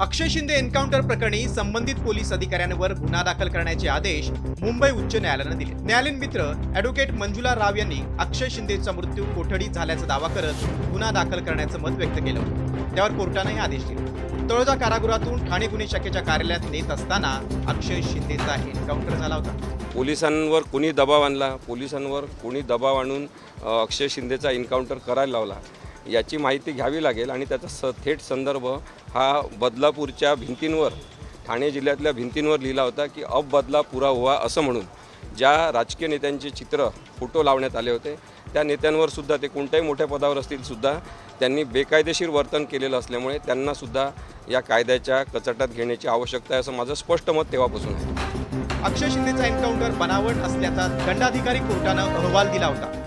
अक्षय Shinde encounter प्रकरणी संबंधित police अधिकाऱ्यांवर गुन्हा दाखल करण्याचे आदेश मुंबई उच्च न्यायालयानं दिले. न्यायालयीन मित्र ॲडव्होकेट मंजुला राव यांनी अक्षय शिंदेचा मृत्यू कोठडीत झाल्याचा दावा करत गुन्हा दाखल करण्याचं मत व्यक्त केलं होतं. त्यावर कोर्टानं हे आदेश दिले. तळोजा कारागृहातून ठाणे गुन्हे शाखेच्या कार्यालयात नेत असताना अक्षय शिंदेचा एन्काउंटर झाला होता. पोलिसांवर कोणी दबाव आणला? पोलिसांवर कोणी दबाव आणून अक्षय शिंदेचा एन्काउंटर करायला लावला? याची माहिती घ्यावी लागेल आणि त्याचा स थेट संदर्भ हा बदलापूरच्या भिंतींवर ठाणे जिल्ह्यातल्या भिंतींवर लिहिला होता की अब बदला पुरा हुआ असं म्हणून. ज्या राजकीय नेत्यांचे चित्र फोटो लावण्यात आले होते त्या नेत्यांवर सुद्धा ते कोणत्याही मोठ्या पदावर असतील सुद्धा त्यांनी बेकायदेशीर वर्तन केलेलं असल्यामुळे त्यांनासुद्धा या कायद्याच्या कचाट्यात घेण्याची आवश्यकता आहे असं माझं स्पष्ट मत तेव्हापासून. आहे अक्षय शिंदेचा एन्काउंटर बनावट असल्याचा दंडाधिकारी कोर्टानं अहवाल दिला होता.